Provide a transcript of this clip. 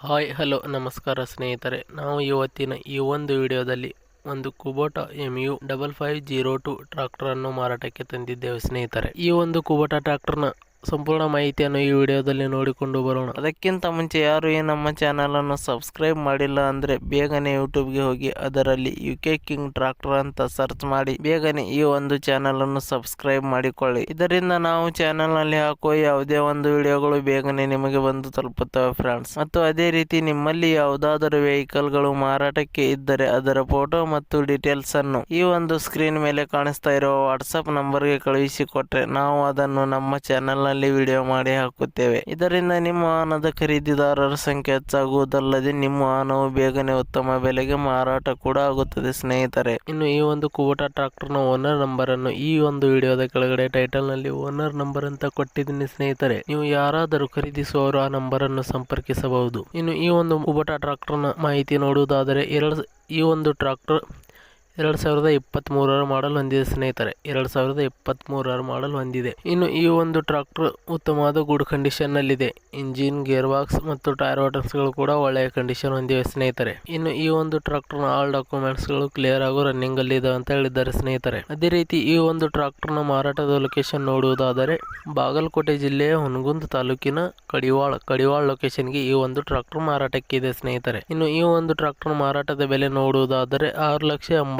Hi, hello, ನಮಸ್ಕಾರ ಸ್ನೇಹಿತರೆ. ನಾವು ಇವತ್ತಿನ ಈ ಒಂದು ವಿಡಿಯೋದಲ್ಲಿ ಒಂದು Kubota M U double five zero two ಟ್ರಾಕ್ಟರನ್ನು ಮಾರಾಟಕ್ಕೆ ತಂದಿದ್ದೇವೆ ಸ್ನೇಹಿತರೆ. ಈ ಒಂದು ಕುಬೋಟ ಟ್ರಾಕ್ಟರ್ನ ಸಂಪೂರ್ಣ ಮಾಹಿತಿಯನ್ನು ಈ ವಿಡಿಯೋದಲ್ಲಿ ನೋಡಿಕೊಂಡು ಬರೋಣ. ಅದಕ್ಕಿಂತ ಮುಂಚೆ ಯಾರು ಈ ನಮ್ಮ ಚಾನಲನ್ನು ಸಬ್ಸ್ಕ್ರೈಬ್ ಮಾಡಿಲ್ಲ ಅಂದರೆ ಬೇಗನೆ ಯೂಟ್ಯೂಬ್ಗೆ ಹೋಗಿ ಅದರಲ್ಲಿ ಯು ಕೆ ಕಿಂಗ್ ಟ್ರಾಕ್ಟರ್ ಅಂತ ಸರ್ಚ್ ಮಾಡಿ. ಬೇಗನೆ ಈ ಒಂದು ಚಾನಲನ್ನು ಸಬ್ಸ್ಕ್ರೈಬ್ ಮಾಡಿಕೊಳ್ಳಿ. ಇದರಿಂದ ನಾವು ಚಾನಲ್ನಲ್ಲಿ ಹಾಕುವ ಯಾವುದೇ ಒಂದು ವಿಡಿಯೋಗಳು ಬೇಗನೆ ನಿಮಗೆ ಬಂದು ತಲುಪುತ್ತವೆ ಫ್ರೆಂಡ್ಸ್ ಮತ್ತು ಅದೇ ರೀತಿ ನಿಮ್ಮಲ್ಲಿ ಯಾವುದಾದರೂ ವೆಹಿಕಲ್ಗಳು ಮಾರಾಟಕ್ಕೆ ಇದ್ದರೆ ಅದರ ಫೋಟೋ ಮತ್ತು ಡೀಟೇಲ್ಸ್ ಅನ್ನು ಈ ಒಂದು ಸ್ಕ್ರೀನ್ ಮೇಲೆ ಕಾಣಿಸ್ತಾ ಇರುವ ವಾಟ್ಸಪ್ ನಂಬರ್ಗೆ ಕಳುಹಿಸಿಕೊಟ್ರೆ ನಾವು ಅದನ್ನು ನಮ್ಮ ಚಾನಲ್ ನಲ್ಲಿ ವಿಡಿಯೋ ಮಾಡಿ ಹಾಕುತ್ತೇವೆ. ಇದರಿಂದ ನಿಮ್ಮ ವಾಹನದ ಖರೀದಿದಾರರ ಸಂಖ್ಯೆ ಹೆಚ್ಚಾಗುವುದಲ್ಲದೆ ನಿಮ್ಮ ವಾಹನವು ಬೇಗನೆ ಉತ್ತಮ ಬೆಲೆಗೆ ಮಾರಾಟ ಕೂಡ ಆಗುತ್ತದೆ, ಸ್ನೇಹಿತರೆ. ಇನ್ನು ಈ ಒಂದು ಕುಬೋಟಾ ಟ್ರಾಕ್ಟರ್ನ ಓನರ್ ನಂಬರ್ ಅನ್ನು ಈ ಒಂದು ವಿಡಿಯೋದ ಕೆಳಗಡೆ ಟೈಟಲ್ನಲ್ಲಿ ಓನರ್ ನಂಬರ್ ಅಂತ ಕೊಟ್ಟಿದ್ದೀನಿ, ಸ್ನೇಹಿತರೆ. ನೀವು ಯಾರಾದರೂ ಖರೀದಿಸುವವರು ಆ ನಂಬರ್ ಅನ್ನು ಸಂಪರ್ಕಿಸಬಹುದು. ಇನ್ನು ಈ ಒಂದು ಕುಬೋಟಾ ಟ್ರಾಕ್ಟರ್ನ ಮಾಹಿತಿ ನೋಡುವುದಾದರೆ ಎರಡು, ಈ ಒಂದು ಟ್ರಾಕ್ಟರ್ ಎರಡು ಸಾವಿರದ ಇಪ್ಪತ್ತ್ ಮೂರರ ಮಾಡಲ್ ಹೊಂದಿದೆ ಸ್ನೇಹಿತರೆ. ಎರಡು ಸಾವಿರದ ಇಪ್ಪತ್ತ್ ಮೂರರ ಮಾಡಲ್ ಹೊಂದಿದೆ. ಇನ್ನು ಈ ಒಂದು ಟ್ರಾಕ್ಟರ್ ಉತ್ತಮವಾದ ಗುಡ್ ಕಂಡೀಷನ್ ನಲ್ಲಿದೆ. ಇಂಜಿನ್ ಗೇರ್ ಬಾಕ್ಸ್ ಮತ್ತು ಟೈರ್ಗಳು ಕೂಡ ಒಳ್ಳೆಯ ಕಂಡೀಷನ್ ಹೊಂದಿವೆ ಸ್ನೇಹಿತರೆ. ಇನ್ನು ಈ ಒಂದು ಟ್ರಾಕ್ಟರ್ನ ಆಲ್ ಡಾಕ್ಯುಮೆಂಟ್ಸ್ಗಳು ಕ್ಲಿಯರ್ ಆಗೋ ರನ್ನಿಂಗ್ ಅಲ್ಲಿ ಇದಾವೆ ಅಂತ ಹೇಳಿದ್ದಾರೆ ಸ್ನೇಹಿತರೆ. ಅದೇ ರೀತಿ ಈ ಒಂದು ಟ್ರಾಕ್ಟರ್ನ ಮಾರಾಟದ ಲೊಕೇಶನ್ ನೋಡುವುದಾದರೆ ಬಾಗಲಕೋಟೆ ಜಿಲ್ಲೆಯ ಹುನಗುಂದ ತಾಲೂಕಿನ ಕಡಿವಾಳ ಕಡಿವಾಳ ಲೊಕೇಶನ್ಗೆ ಈ ಒಂದು ಟ್ರಾಕ್ಟರ್ ಇದೆ ಸ್ನೇಹಿತರೆ. ಇನ್ನು ಈ ಒಂದು ಟ್ರಾಕ್ಟರ್ ಮಾರಾಟದ ಬೆಲೆ ನೋಡುವುದಾದರೆ ಆರು ಲಕ್ಷ